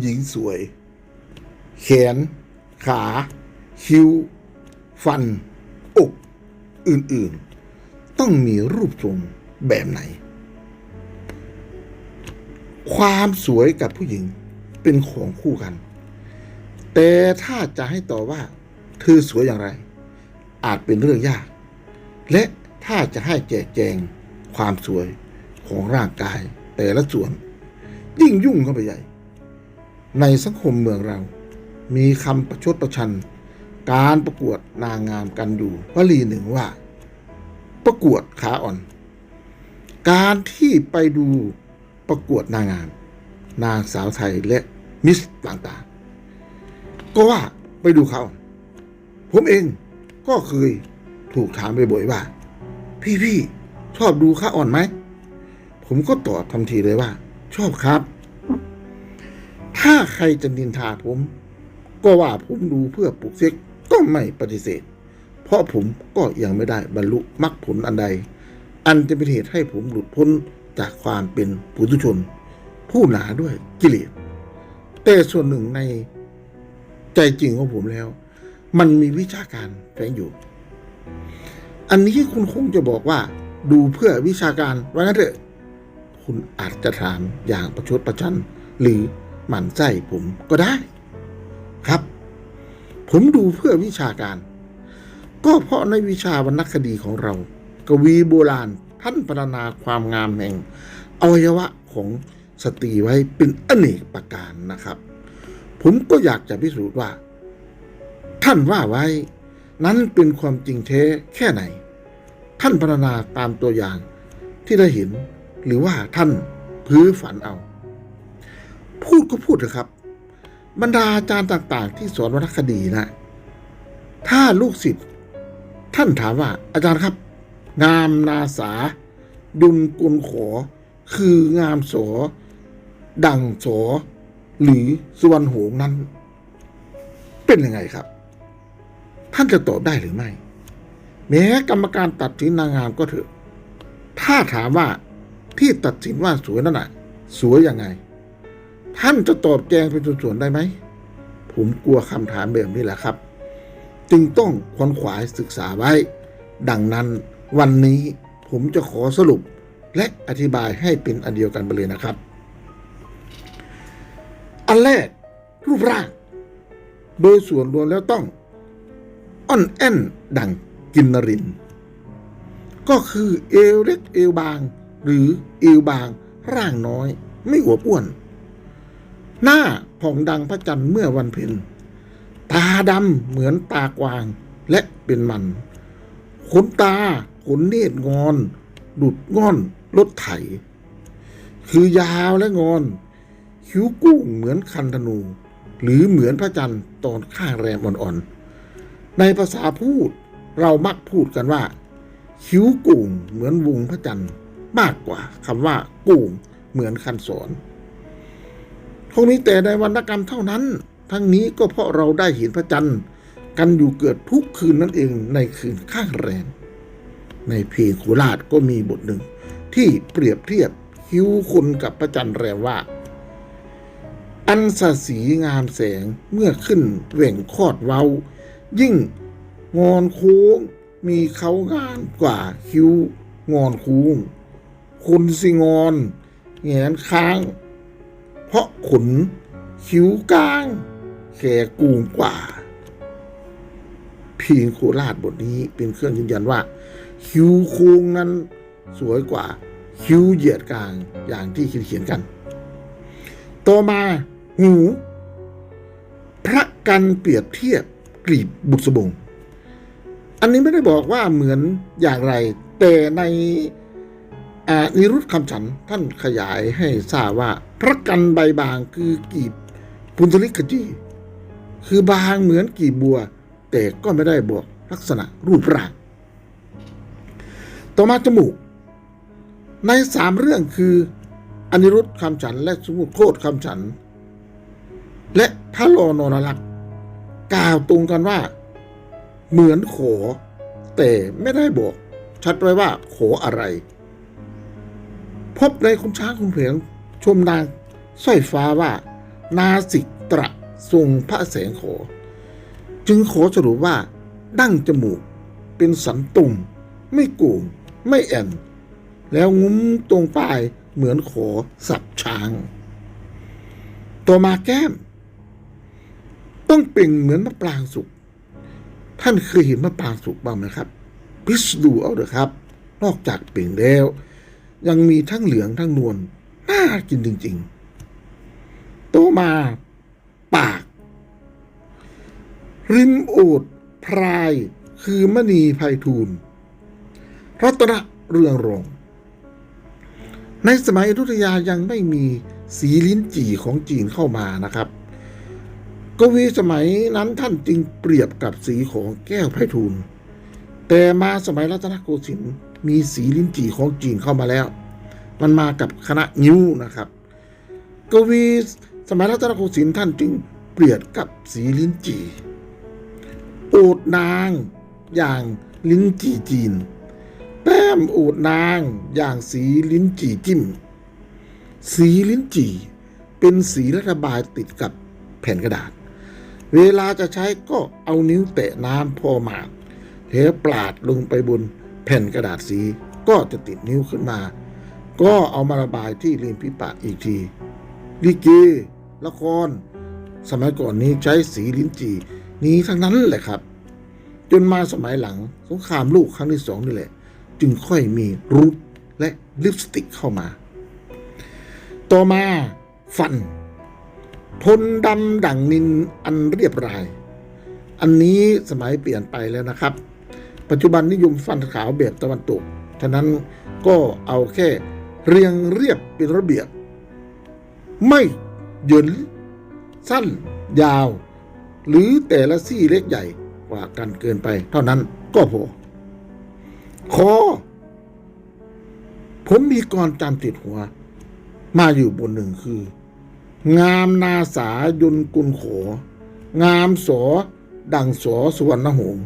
หญิงสวย แขน ขา คิ้ว ฟัน อก อื่นๆ ต้องมีรูปทรงแบบไหน ความสวยกับผู้หญิงเป็นของคู่กัน แต่ถ้าจะให้ต่อบว่า เธอสวยอย่างไร อาจเป็นเรื่องยาก และถ้าจะให้แจกแจงความสวยของร่างกายแต่ละส่วนยิ่งยุ่งเข้าไปใหญ่ ในสังคมเมืองเรา มีคำประชดประชัน การประกวดนางงามกันอยู่วลีหนึ่งว่า ประกวดขาอ่อน การที่ไปดูประกวดนางงาม นางสาวไทยและมิสต่างๆ ก็ว่าไปดูเขาผมเองก็เคยถูกถามไปบ่อยว่า พี่พี่ๆชอบดูข้าอ่อนไหม ผมก็ตอบทันทีเลยว่า ชอบครับ ถ้าใครจะนินทาผม ก็ว่าผมดูเพื่อปลุกเสกก็ไม่ปฏิเสธ เพราะผมก็ยังไม่ได้บรรลุมรรคผลอันใด อันจะเป็นเหตุให้ผมหลุดพ้นจากความเป็นปุถุชน ผู้หนาด้วยกิเลสแต่ส่วนหนึ่งในใจจริงของผมแล้ว มันมีวิชาการแฝงอยู่ อันนี้คุณคงจะบอกว่า ดูเพื่อวิชาการว่างั้นเถอะ คุณอาจจะถามอย่างประชดประชันหรือ หมั่นไส้ผมก็ได้ ครับ ผมดูเพื่อวิชาการ ก็เพราะในวิชาวรรณคดีของเรา กวีโบราณท่านพรรณนาความงามแห่งอวัยวะของสตรีไว้เป็นอเนกประการนะครับ ผมก็อยากจะพิสูจน์ว่า ท่านว่าไว้ นั้นเป็นความจริงแท้แค่ไหน ท่านพรรณนาตามตัวอย่างที่ได้เห็น หรือว่าท่านพื้อฝันเอา พูดก็พูดเถอะครับ บรรดาอาจารย์ต่างๆ ที่สอนวรรณคดีนะ ถ้าลูกศิษย์ท่านถามว่า อาจารย์ครับ งามนาสา ดุลกุลขอคืองามโส ดังโส หรือสุวรรณหงนั้น เป็นยังไงครับ ท่านจะตอบได้หรือไม่ แม้กรรมการตัดสินนางงามก็เถอะ ถ้าถามว่าที่ตัดสินว่าสวยนั่นน่ะ สวยยังไง ท่านจะตอบแจงเป็นส่วนๆได้ไหม ผมกลัวคำถามแบบนี้แหละครับ จึงต้องควนขวายศึกษาไว้ ดังนั้นวันนี้ผมจะขอสรุปและอธิบายให้เป็นอันเดียวกันไปเลยนะครับ อันแรก รูปร่าง โดยส่วนรวมแล้วต้อง อ่อนแอนดังกินนริน ก็คือเอวเล็กเอวบาง หรือเอวบาง ร่างน้อย ไม่อวบอ้วน หน้าผ่องดังพระจันทร์เมื่อวันเพ็ญตาดำเหมือนตากวางและเป็นมัน ขนตาขนเนตรงอน ดุดง่อนรถไถ คือยาวและงอน คิ้วกุ้งเหมือนคันธนู หรือเหมือนพระจันทร์ตอนข้างแรมอ่อนๆ ในภาษาพูดเรามักพูดกันว่า คิ้วกุ่งเหมือนวงพระจันทร์มากกว่าคำว่ากุ่งเหมือนคันสอน คงมีแต่ในวรรณกรรมเท่านั้น ทั้งนี้ก็เพราะเราได้เห็นพระจันทร์กันอยู่เกิดทุกคืนนั่นเองในคืนข้างแรมในเพลงโคราชก็มีบทหนึ่ง ที่เปรียบเทียบคิ้วคนกับพระจันทร์แรมว่า อันสสีงามแสงเมื่อขึ้นเหว่งคอดเว้า ยิ่งงอนโค้งมีเขางานกว่าคิ้วงอนคูงคนสิงอนแงนค้าง เพราะขนคิ้วกลางแก่กูงกว่าพีนโคราชบทนี้เป็นเครื่องยืนยันว่า คิ้วโค้งนั้นสวยกว่า คิ้วเหยียดกลางอย่างที่เขียนกัน ต่อมาหู พระกันเปรียบเทียบกลีบบุษบง อันนี้ไม่ได้บอกว่าเหมือนอย่างไร แต่ใน นิรุตคำฉันท่านขยายให้ทราบว่า พระกันใบบางคือกีบปุนทลิกขจีคือบางเหมือนกีบบัว แต่ก็ไม่ได้บอกลักษณะรูปร่าง ต่อมาจมูก ในสามเรื่องคืออนิรุตคำฉันและสมุทโคตคำฉัน และพระโลโนรลักษ์กล่าวตรงกันว่า เหมือนโข แต่ไม่ได้บอก ชัดไว้ว่าโขอะไร พบในคุณช้างคุณเผงชมนางสร้อยฟ้าว่า นาสิตระทรงพระแสงขอจึงขอสรุปว่า ดั้งจมูก เป็นสันตุ่ม ไม่โก่งไม่แอนแล้วงุ้มตรงปลายเหมือนขอสับช้างต่อมาแก้ม ต้องเปล่งเหมือนมะปรางสุก ท่านเคยเห็นมะปรางสุกบ้างไหมครับ พิสดูเอาเถอะครับ นอกจากเปล่งแล้ว ยังมีทั้งเหลืองทั้งนวลน่ากินจริงๆต่อมา ปาก ริมโอดพรายคือมณีไพฑูรย์รัตนเรืองรอง ในสมัยอยุธยายังไม่มีสีลิ้นจี่ของจีนเข้ามานะครับ กวีสมัยนั้นท่านจึงเปรียบกับสีของแก้วไพฑูรย์แต่มาสมัยรัตนโกสินทร์ มีสีลิ้นจี่ของจีนเข้ามาแล้ว มันมากับคณะยิ้วนะครับ กวีสมัยรัตนโกสินทร์ท่านจึงเปรียบกับสีลิ้นจี่โอดนางอย่างลิ้นจี่จีน แต้มโอดนางอย่างสีลิ้นจี่จิ้ม สีลิ้นจี่เป็นสีระบายติดกับแผ่นกระดาษ เวลาจะใช้ก็เอานิ้วแตะน้ำพอหมาดเทปลาดลงไปบน แผ่นกระดาษสีก็จะติดนิ้วขึ้นมา ก็เอามาระบายที่ริมฝีปากอีกทีลิเกละคร สมัยก่อนนี้ใช้สีลิ้นจี่นี้ทั้งนั้นแหละครับ จนมาสมัยหลังสงครามลูกครั้งที่สองนี่แหละ จึงค่อยมีรูปและลิปสติกเข้ามา ต่อมาฟันทนดำดั่งนินอันเรียบราย อันนี้สมัยเปลี่ยนไปแล้วนะครับ ปัจจุบันนิยมฟันขาวแบบตะวันตกฉะนั้นก็เอาแค่เรียงเรียบเป็นระเบียบ ไม่หย่นสั้นยาว หรือแต่ละซี่เล็กใหญ่กว่ากันเกินไป เท่านั้นก็พอคอผมมีกรจำติดหัว มาอยู่บนหนึ่งคือ งามนาสายนกุลโข งามสอ ดังสอสุวรรณหงส์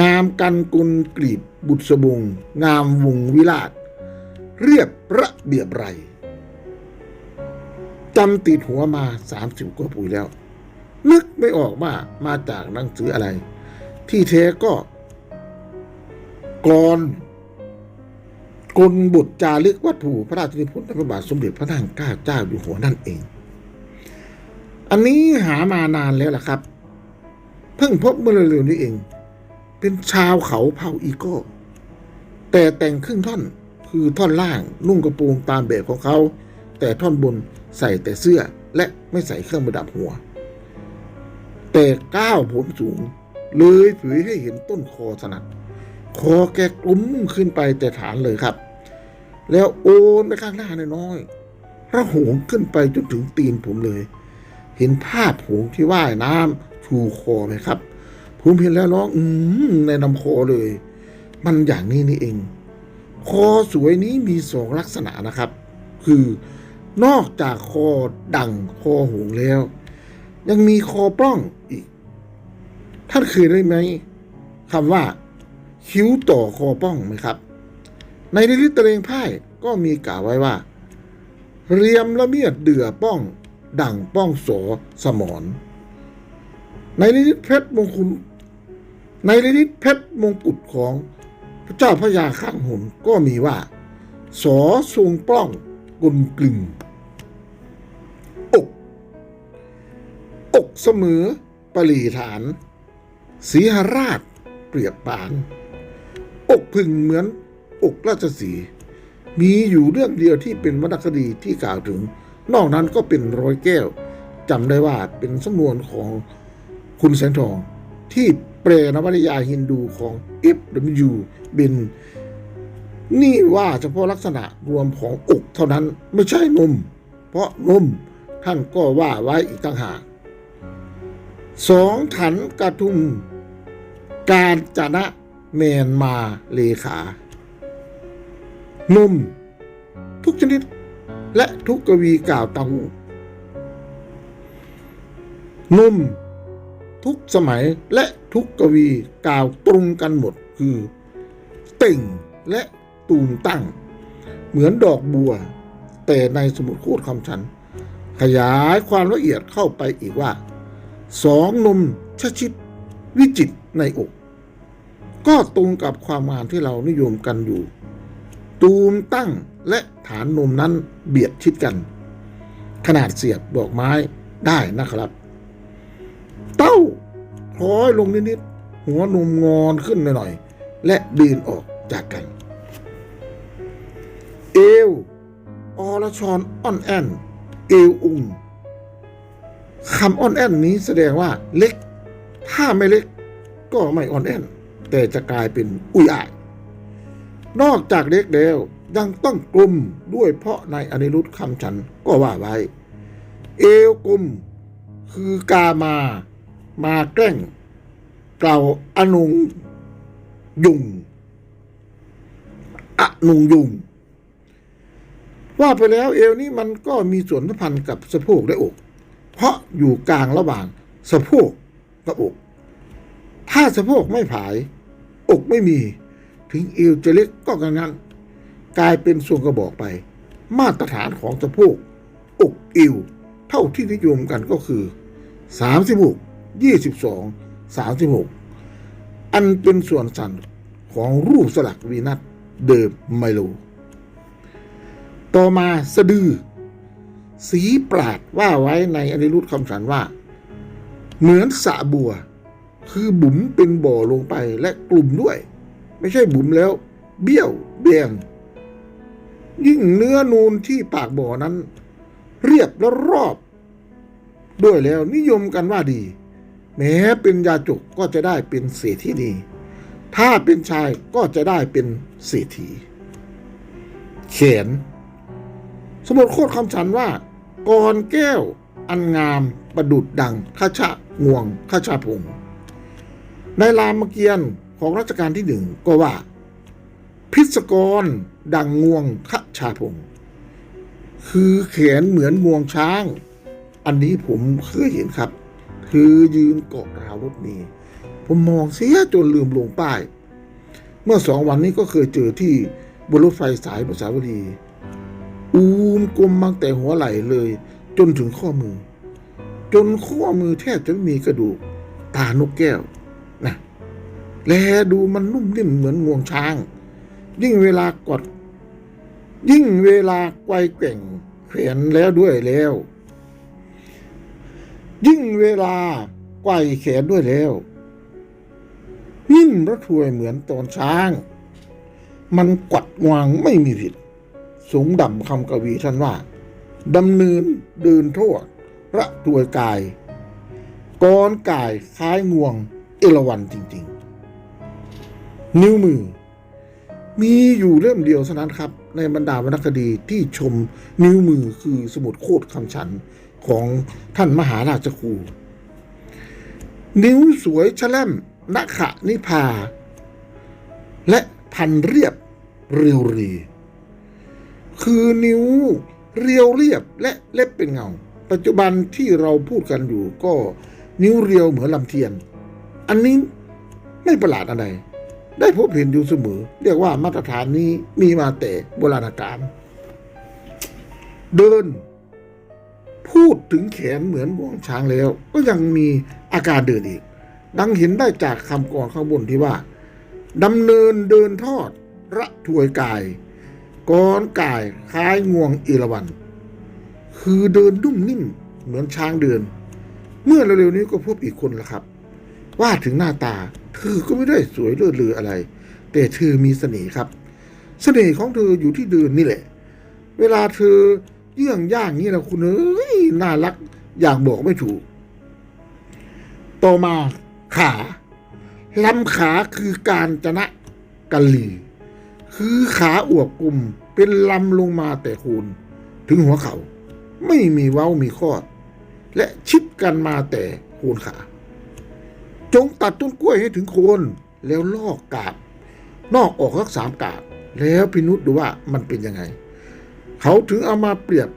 งามกันกุลกลีบบุษบงงามวงวิราชเรียบระเบียบไรจำติดหัวมาสามสิบกว่าปีแล้ว นึกไม่ออกว่ามาจากหนังสืออะไร ที่แท้ก็กรอนกลบุตรจารึกวัตถุพระราชนิพนธ์พระบาทสมเด็จพระนางเก้าเจ้าอยู่หัวนั่นเอง อันนี้หามานานแล้วล่ะครับ เพิ่งพบเมื่อเร็วๆนี้เอง เป็นชาวเขาเผ่าอีโก้ แต่แต่งครึ่งท่อนคือท่อนล่างนุ่งกระโปรงตามแบบของเขา แต่ท่อนบนใส่แต่เสื้อและไม่ใส่เครื่องประดับหัว แต่ก้าวผมสูง เลยเผยให้เห็นต้นคอถนัด คอแกกลุ้มขึ้นไปแต่ฐานเลยครับ แล้วโอนไปข้างหน้าน้อยๆระหงขึ้นไปจนถึงตีนผมเลย เห็นภาพหงที่ว่ายน้ำชูคอไหมครับ ผมเห็นแล้วร้อง อืมในลำคอเลย มันอย่างนี้นี่เอง คอสวยนี้มีสองลักษณะนะครับ คือนอกจากคอดังคอหงแล้ว ยังมีคอปล้องอีก ท่านเคยได้ไหมคำว่า คิ้วต่อคอป้องไหมครับ ในลิลิตเตรงไพ่ก็มีกล่าวไว้ว่า เรียมละเมียดเดือป้อง ดั่งป้องโสสมอนในลิลิตเพชรมงคล ในลิลิตเพชรมงกุฎของพระเจ้าพระยาข้างหนก็มีว่า สอทรงป้องกุลกลึงอก อกเสมอปรีฐาน สีหราชเปรียบปาน อกพึงเหมือนอกราชสี มีอยู่เรื่องเดียวที่เป็นวรรณคดีที่กล่าวถึง นอกนั้นก็เป็นร้อยแก้วจำได้ว่าเป็นสำนวนของคุณแสงทองที่ แปลนวนิยายฮินดูของ F.W. บินนี่ว่าเฉพาะลักษณะรวมของอกเท่านั้นไม่ใช่นม เพราะนมท่านก็ว่าไว้อีกต่างหากสองถันกระทุม การจนะเมนมาเลขานุ่มทุกชนิดและทุกกวีกล่าวตังนุ่ม ทุกสมัยและทุกกวีกล่าวตรงกันหมดคือเต่งและตูมตั้ง เหมือนดอกบัว แต่ในสมุดโคตรคำฉัน ขยายความละเอียดเข้าไปอีกว่า สองนมชะชิดวิจิตในอก ก็ตรงกับความงามที่เรานิยมกันอยู่ ตูมตั้งและฐานนมนั้นเบียดชิดกัน ขนาดเสียบดอกไม้ได้นะครับ เต้าคล้อยลงนิดๆหัวนมงอนขึ้นหน่อยๆและเดีนออกจากกัน เอวอรชรอ่อนแอนเอวอุ่งคำอ่อนแอนนี้แสดงว่าเล็ก ถ้าไม่เล็กก็ไม่อ่อนแอน แต่จะกลายเป็นอุยอายนอกจากเล็กแล้วยังต้องกลมด้วยเพราะในอนิรุตคำฉันก็ว่าไว้ เอวกลมคือกามา มาแกล้งกล่าวอนุงยุงอนุงยุง ว่าไปแล้วเอวนี่มันก็มีส่วนสัมพันธ์กับสะโพกและอก เพราะอยู่กลางระหว่างสะโพกกับอก ถ้าสะโพกไม่ผาย อกไม่มี ถึงเอวจะเล็กก็กันนั้น กลายเป็นส่วนกระบอกไป มาตรฐานของสะโพกอกเอวเท่าที่นิยมกันก็คือ36 22 36 อันเป็นส่วนสั่นของรูปสลักวีนัสเดิมไมโล ต่อมาสะดือ สีปราดว่าไว้ในอนิรุตคำสันว่า เหมือนสะบัว คือบุ๋มเป็นบ่อลงไปและกลุ่มด้วย ไม่ใช่บุ๋มแล้ว เบี้ยวเบียง ยิ่งเนื้อนูนที่ปากบ่อนั้น เรียบและรอบ ด้วยแล้วนิยมกันว่าดี แม้เป็นยาจุกก็จะได้เป็นเศรษฐีนีถ้าเป็นชายก็จะได้เป็นเศรษฐีเขียน สมุดโคตรคำฉันว่ากรแก้วอันงามประดุดดังข้าชะงวงข้าชาพงในรามเกียรติของรัชกาลที่หนึ่งก็ว่า พิศกรดังงวงข้าชาพงคือแขนเหมือนงวงช้าง อันนี้ผมเคยเห็นครับ อยืนเกาะราวรถเมล์ผมมองเสียจนลืมลงป้าย เมื่อสองวันนี้ก็เคยเจอที่บนรถไฟสายประสาวรีอูมกลมมาแต่หัวไหล่เลย จนถึงข้อมือ จนข้อมือแทบจะไม่มีกระดูก ตานกแก้วนะแลดูมันนุ่มนิ่มเหมือนงวงช้าง ยิ่งเวลากด ยิ่งเวลาไกวแกว่งแขวนแล้วด้วยแล้ว ยิ่งเวลาไกวแขนด้วยแล้วยิ่งระทวยเหมือนตอนช้าง มันกัดงวางไม่มีผิด สูงดำคำกวีท่านว่าดำเนินเดินโทษระถวยกายกรกายคล้ายงวงเอราวันจริง ๆ นิ้วมือ มีอยู่เล่มเดียวเท่านั้นครับ ในบรรดาวรรณคดีที่ชมนิ้วมือคือสมุดโคตรคำฉัน ของท่านมหาราชครู นิ้วสวยชะแลมนขะนิพา และพันเรียบเรียวรี คือนิ้วเรียวเรียบและเล็บเป็นเงา ปัจจุบันที่เราพูดกันอยู่ก็นิ้วเรียวเหมือนลำเทียน อันนี้ไม่ประหลาดอะไร ได้พบเห็นอยู่เสมอ เรียกว่ามาตรฐานนี้มีมาแต่โบราณกาลเดิน พูดถึงแขนเหมือนบ่วงช้างแล้ว ก็ยังมีอาการเดินอีก ดังเห็นได้จากคำกรข้างบนที่ว่าดำเนินเดินทอด ระถวยกายกรกายคล้ายงวงเอราวันคือเดินนุ่มนิ่มเหมือนช้างเดิน เมื่อเร็วๆนี้ก็พบอีกคนละครับ ว่าถึงหน้าตาเธอก็ไม่ได้สวยเลิศลืออะไร แต่เธอมีเสน่ห์ครับ เสน่ห์ของเธออยู่ที่เดินนี่แหละ เวลาเธอเยื่องย่างนี่นะคุณเอ้ย น่ารักอย่างบอกไม่ถูก ต่อมาขาลำขาคือการจนะกัลลี คือขาอวบกลุ่มเป็นลำลงมาแต่โคนถึงหัวเขา่าไม่มีเว้ามีข้อและชิดกันมาแต่โคนขา จงตัดต้นกล้วยให้ถึงโคนแล้วลอกกาบ นอกออกสักสามกาบ แล้วพินุษดูว่ามันเป็นยังไง เขาถึงเอามาเปรียบ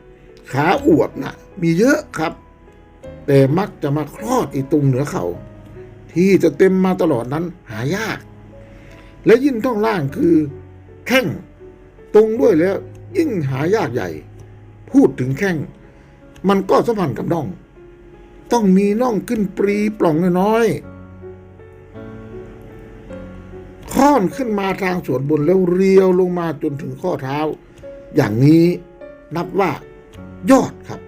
ขาอวบนะมีเยอะครับ แต่มักจะมาคลอดอีตรงเหนือเขาที่จะเต็มมาตลอดนั้นหายาก และยิ่งต้องล่างคือ แข้งตรงด้วยแล้ว ยิ่งหายากใหญ่ พูดถึงแข้งมันก็สัมพันธ์กับน่อง ต้องมีน่องขึ้นปรีปล่องน้อยๆค่อนขึ้นมาทางส่วนบนแล้วเรียวลงมาจนถึงข้อเท้า อย่างนี้นับว่า ยอดครับ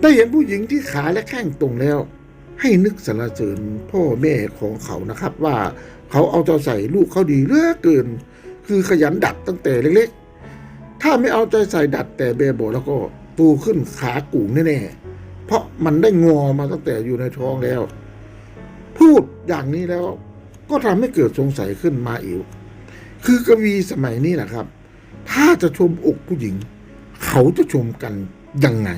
ได้เห็นผู้หญิงที่ขาและแข้งตรงแล้ว ให้นึกสรรเสริญพ่อแม่ของเขานะครับ ว่าเขาเอาใจใส่ลูกเขาดีเหลือเกิน คือขยันดัดตั้งแต่เล็กๆ ถ้าไม่เอาใจใส่ดัดแต่เบโบแล้วก็ตูขึ้นขากูงแน่ๆเพราะมันได้งอมาตั้งแต่อยู่ในท้องแล้ว พูดอย่างนี้แล้ว ก็ทำให้เกิดสงสัยขึ้นมาอีกคือกวีสมัยนี้นะครับ ถ้าจะชมอกผู้หญิง เขาจะชมกันยังไง